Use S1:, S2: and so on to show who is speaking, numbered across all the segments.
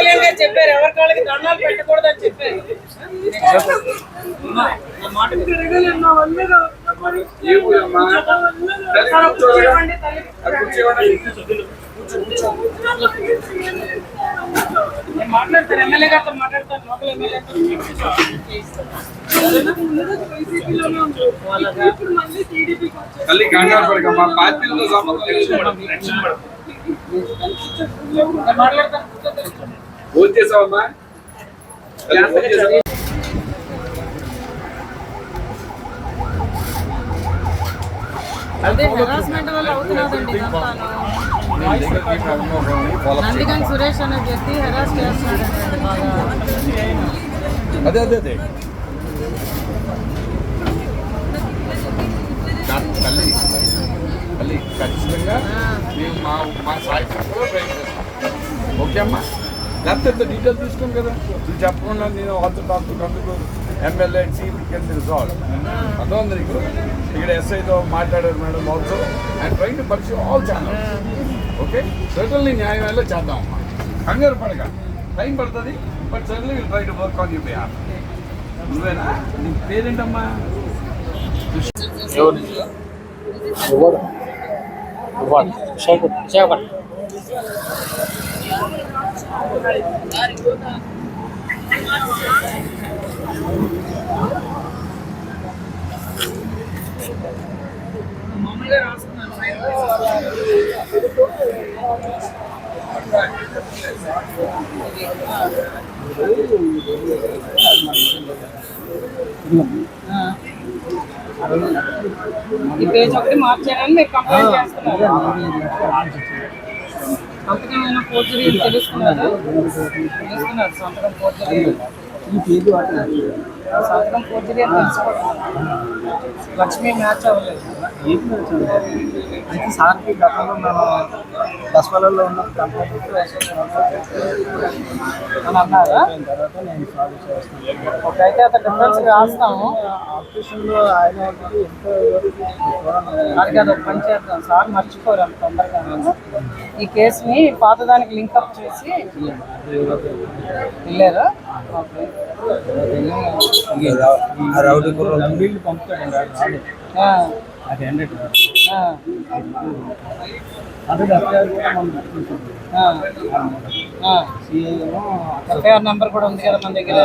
S1: లేదు
S2: చెప్పారు ఎవరి కాళ్ళకి దండాలు పెట్టకూడదు అని చెప్పారు
S1: కూర్చోండి.
S2: నేను మాట్లాడతాను ఎమ్మెల్యే గారితో మాట్లాడతాను లోకల్ ఎమ్మెల్యేతో
S1: తల్లి కంగారు పడకమ్మా పార్టీలతో సంబంధం లేదు.
S2: నేను మాట్లాడతాను కూర్చోండి.
S1: ఫోన్ చేసావమ్మా? తల్లి ఫోన్ చేసావా?
S3: అదే హెరాస్మెంట్ వల్ల అవుతున్నదండి ఇదంతాను నందిగం సురేష్ అనే వ్యక్తి హెరాస్ చేస్తున్నాడండి బాగా
S4: అదే అదే అదే నా తల్లి తల్లి ఖచ్చితంగా మేము మా మా సాయశక్తిలో ప్రయత్నం చేస్తాం ఓకే అమ్మా లేకపోతే ఇంత డీటెయిల్ తీసుకోండి కదా ఇది చెప్పకుండా నేను వాళ్ళతో డాక్టర్ అందుకు ఎమ్మెల్యే చీఫ్ కింద రిజాల్వ్ అర్థం నీకు ఇక్కడ ఎస్ఐతో మాట్లాడారు madam also and train to pursue all channels okay? Certainly న్యాయం వల్ల చేద్దాం. అమ్మా కంగారు పడక. టైం పడుతుంది but certainly will try to work on you Bihar నువ్వేనా? నీ పేరేంటమ్మా?
S2: మామూలుగా ఈ పేజ్ ఒకటి మార్చారని మీరు కంప్లైంట్ చేస్తున్నారు. సంతకం ఏమైనా ఫోర్జరీ తెలుసుకున్నారా తెలుసుకున్నారు సంతకం ఫోర్జరీ సంతకం ఫోర్జరీ అని తెలుసుకోవడం లక్ష్మి మ్యాచ్ అవ్వలేదు.
S5: అయితే సార్కి గతంలో మేము దసపల్లలో ఉన్న
S2: అని అన్నారా.
S5: తర్వాత నేను సాల్వ్ చేస్తాను.
S2: ఒక అయితే అతను డిఫరెన్స్ రాస్తాము.
S5: ఆపరేషన్లో ఆయన ఎంతో
S2: దానికి అది ఒక పని చేద్దాం. సార్ మర్చిపోరు అంత తొందరగా. ఈ కేసుని పాతదానికి లింకప్ చేసి వెళ్ళారా? ఓకే.
S5: రౌడీ పంపుతాడు అది హండ్రెడ్ ఎఫ్ఐఆర్
S2: నెంబర్ కూడా ఉంది కదా మన దగ్గర.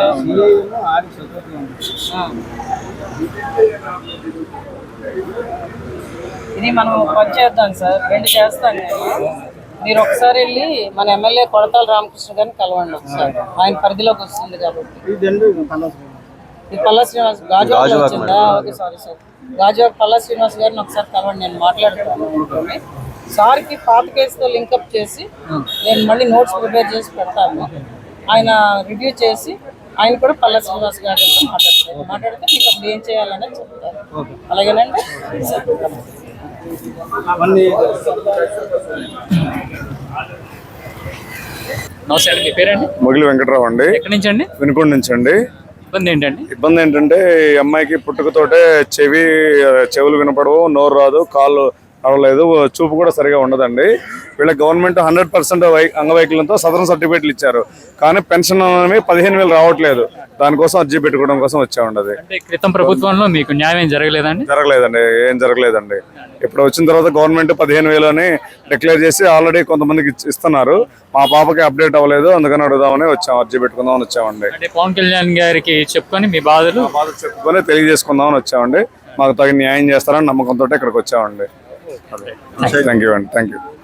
S2: ఇది మనం పని చేద్దాం సార్. రెండు చేస్తాను నేను మీరు ఒకసారి వెళ్ళి మన ఎమ్మెల్యే కొడతాల రామకృష్ణ గారిని కలవండి ఒకసారి. ఆయన పరిధిలోకి వస్తుంది కాబట్టి. పల్లా శ్రీనివాస్ గాజువాక్ వచ్చిందా? Okay sorry sir. Gajuwaka Palla Srinivas గారిని ఒకసారి కలవండి నేను మాట్లాడతాను. సార్కి పాత కేసుతో లింకప్ చేసి నేను మళ్ళీ నోట్స్ ప్రిపేర్ చేసి పెడతాను. ఆయన రివ్యూ చేసి ఆయన కూడా పల్లా శ్రీనివాస్ గారితో మాట్లాడతారు. మాట్లాడితే మీకు అప్పుడు ఏం చేయాలనేది చెప్తారు. అలాగేనండి?
S6: నమస్తే అండి మీ పేరండి?
S7: మొగిలి వెంకట్రావు అండి.
S6: ఎక్కడి నుంచి అండి?
S7: వినుకొండ నుంచి అండి.
S6: ఇబ్బంది ఏంటండి?
S7: ఇబ్బంది ఏంటంటే ఈ అమ్మాయికి పుట్టుకతోటే చెవి చెవులు వినపడవు నోరు రాదు కాళ్ళు నడవలేదు చూపు కూడా సరిగా ఉండదండి. వీళ్ళ గవర్నమెంట్ హండ్రెడ్ పర్సెంట్ అంగవైకల్యంతో సదరన్ సర్టిఫికేట్లు ఇచ్చారు. కానీ పెన్షన్ అనేవి పదిహేను వేలు రావట్లేదు. దానికోసం అర్జీ పెట్టుకోవడం కోసం వచ్చామండి అది
S6: అంటే క్రితం ప్రభుత్వంలో మీకు న్యాయం జరగలేదండి?
S7: జరగలేదండి ఏం జరగలేదండి. ఇప్పుడు వచ్చిన తర్వాత గవర్నమెంట్ పదిహేను వేలు అని డిక్లేర్ చేసి ఆల్రెడీ కొంతమందికి ఇస్తున్నారు. మా పాపకి అప్డేట్ అవ్వలేదు అందుకని అడుగుదామని వచ్చాం అర్జీ పెట్టుకుందామని వచ్చామండి.
S6: పవన్ కళ్యాణ్ గారికి చెప్పుకొని మీ బాధలు?
S7: బాధ చెప్పుకొని తెలియజేసుకుందామని వచ్చామండి. మాకు తగిన న్యాయం చేస్తారని నమ్మకంతో ఇక్కడికి వచ్చామండి. థ్యాంక్ యూ అండి థ్యాంక్ యూ